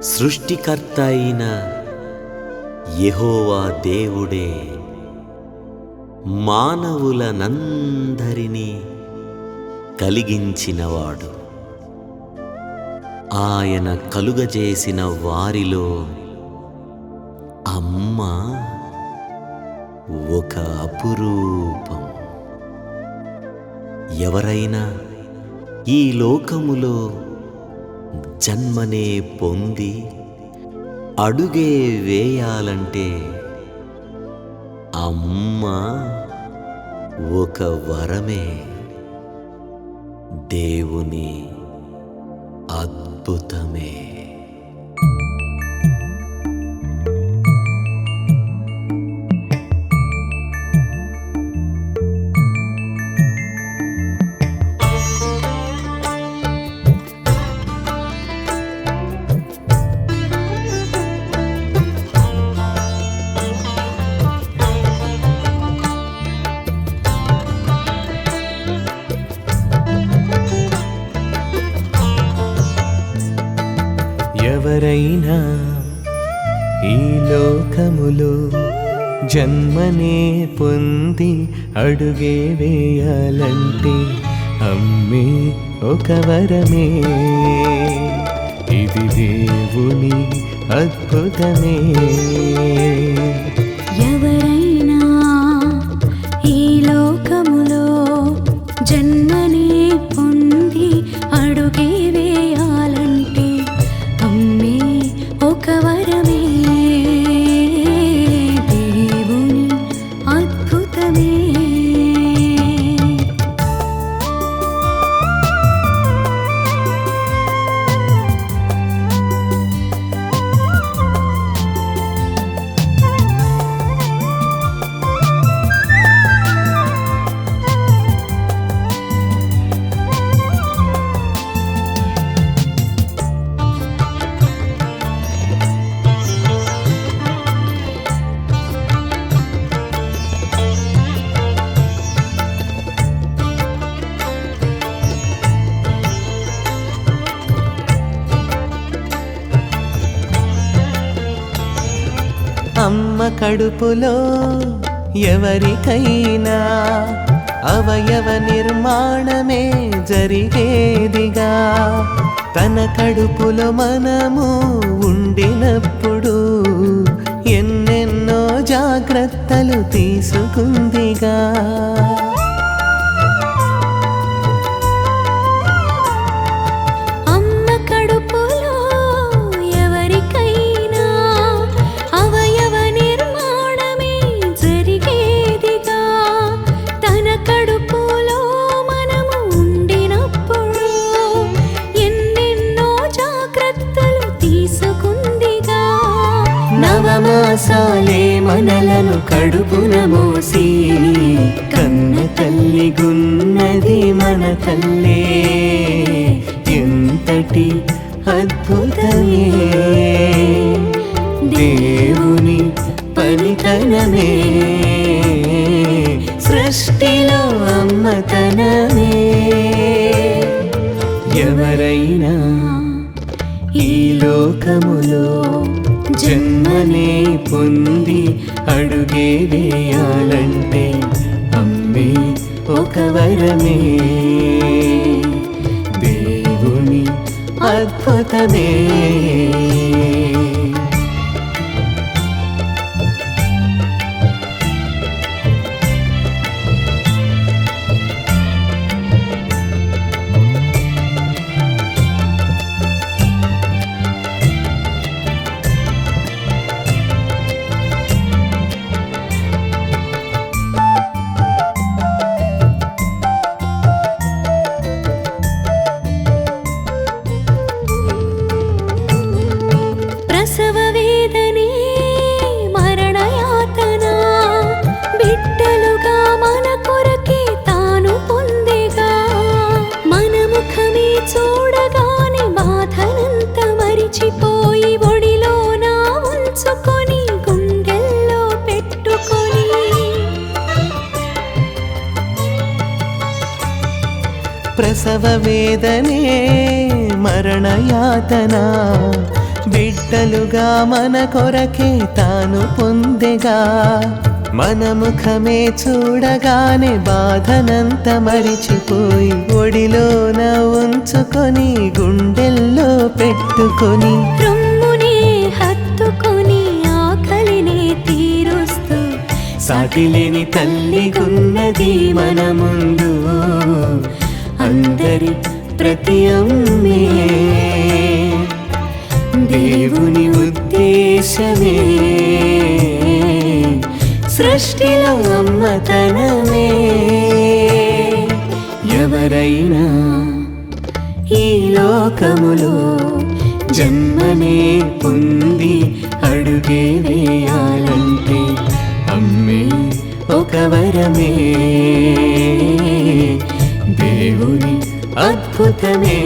సృష్టికర్త అయిన యెహోవా దేవుడే మానవులనందరినీ కలిగించినవాడు. ఆయన కలుగజేసిన వారిలో అమ్మ ఒక అపురూపం. ఎవరైనా ఈ లోకములో జన్మనే పొంది అడుగే వేయాలంటే అమ్మ ఒక వరమే. దేవుని అద్భుతమే. ఎవరైనా ఈ లోకములో జన్మనే పొంది అడుగే వేయాలంటే అమ్మే ఒక వరమే. ఇది దేవుని అద్భుతమే. అమ్మ కడుపులో ఎవరికైనా అవయవ నిర్మాణమే జరిగేదిగా. తన కడుపులో మనము ఉండినప్పుడు ఎన్నెన్నో జాగ్రత్తలు తీసుకుందిగా. మాసాలే మనలను కడుపున మోసి కన్న తల్లి గున్నది మన తల్లే. ఎంతటి అద్భుతమే. దేవుని పనితనమే. సృష్టిలో అమ్మతనమే ఎవరైనా ఈ లోకములో అమ్మనే పొంది అడుగే వేయాలంటే అమ్మే ఒక వరమే. దేవుని అద్భుతమే. మరిచిపోయి ఒడిలో నా ఉంచుకొని గుండెల్లో పెట్టుకొని. ప్రసవ వేదనే మరణయాతన బిడ్డలుగా మన కొరకే తాను పొందెగా. మన ముఖమే చూడగానే బాధనంత మరిచిపోయి ఒడిలోన ఉంచుకొని గుండెల్లో పెట్టుకొని రొమ్మునే హత్తుకొని ఆకలినే తీరుస్తూ సాటిలేని తల్లిగున్నది మన ముందు అందరి ప్రతి అమ్మే. దేవుని ఉద్దేశమే. సృష్టిలో అమ్మతనమే ఎవరైనా ఈ లోకములో జన్మనే పొంది అడుగే వేయాలంటే అమ్మే ఒక వరమే. దేవుని అద్భుతమే.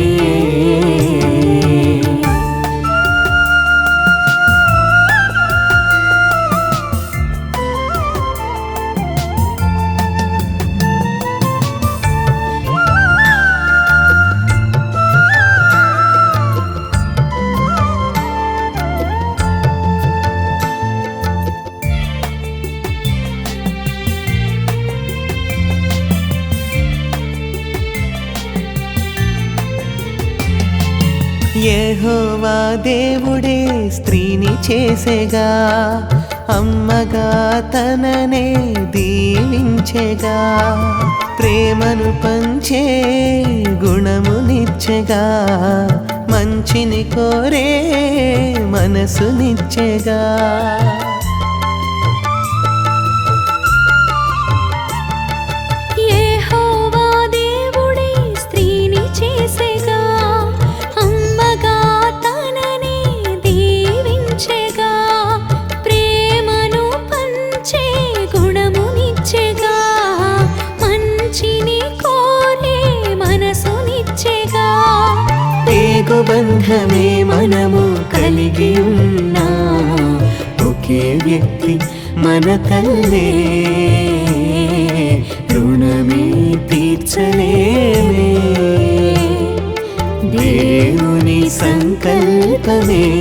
యహోవా దేవుడే స్త్రీని చేసేగా అమ్మగా తననే దీవించెగా ప్రేమను పంచే గుణమునిచ్చెగా మంచిని కోరే మనసునిచ్చెగా. ఏగు మనము కలిగి ఉన్నా. ఒకే వ్యక్తి మన తల్లే. రుణమే తీర్చలేమే. దేవుని సంకల్పమే.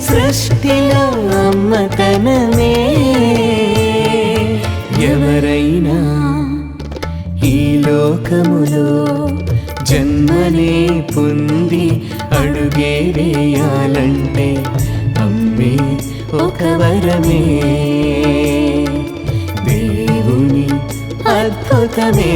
సృష్టిలో అమ్మతనమే. ఎవరైనా ఈ లోకములో జన్మనే పొంది అడుగేరేయాలంటే అమ్మే ఒక వరమే. దేవుని అద్భుతమే.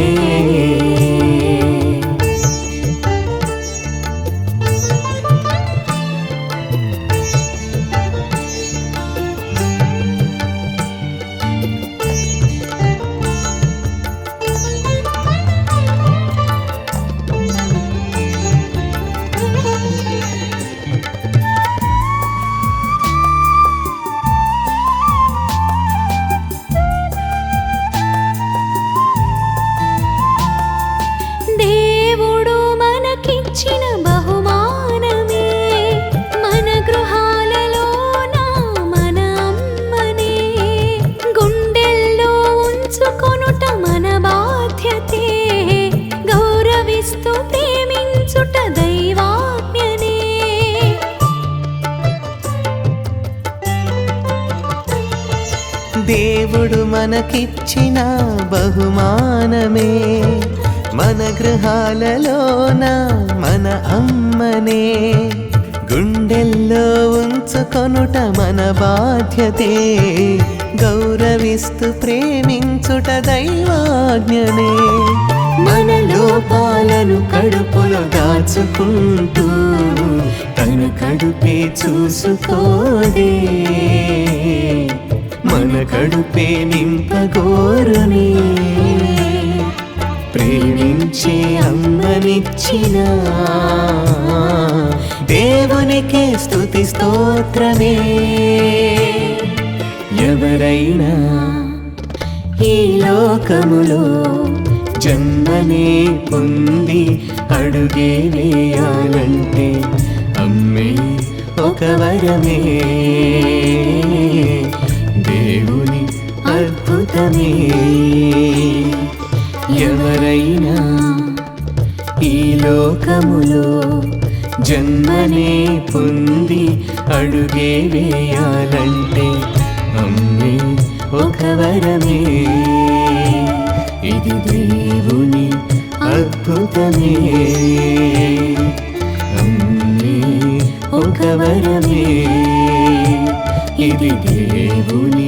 దేవుడు మనకిచ్చిన బహుమానమే. మన గృహాలలోన మన అమ్మనే. గుండెల్లో ఉంచుకొనుట మన బాధ్యతే. గౌరవిస్తూ ప్రేమించుట దైవాజ్ఞనే. మన లోపాలను కడుపులో దాచుకుంటూ తను కడుపే చూసుకోదే. మన కడుపే నింపగోరుని ప్రేమించే అమ్మనిచ్చిన దేవునికే స్థుతి స్తోత్రమే. ఎవరైనా ఈ లోకములో జన్మనే పొంది అడుగే వేయాలంటే అమ్మే ఒక వరమే. దేవుని అద్భుతమే. ఎవరైనా ఈ లోకములో జన్మనే పొంది అడుగే వేయాలంటే అమ్మే ఒక వరమే. ఇది దేవుని అద్భుతమే. అమ్మే ఒక వరమే. ఇది దేవుని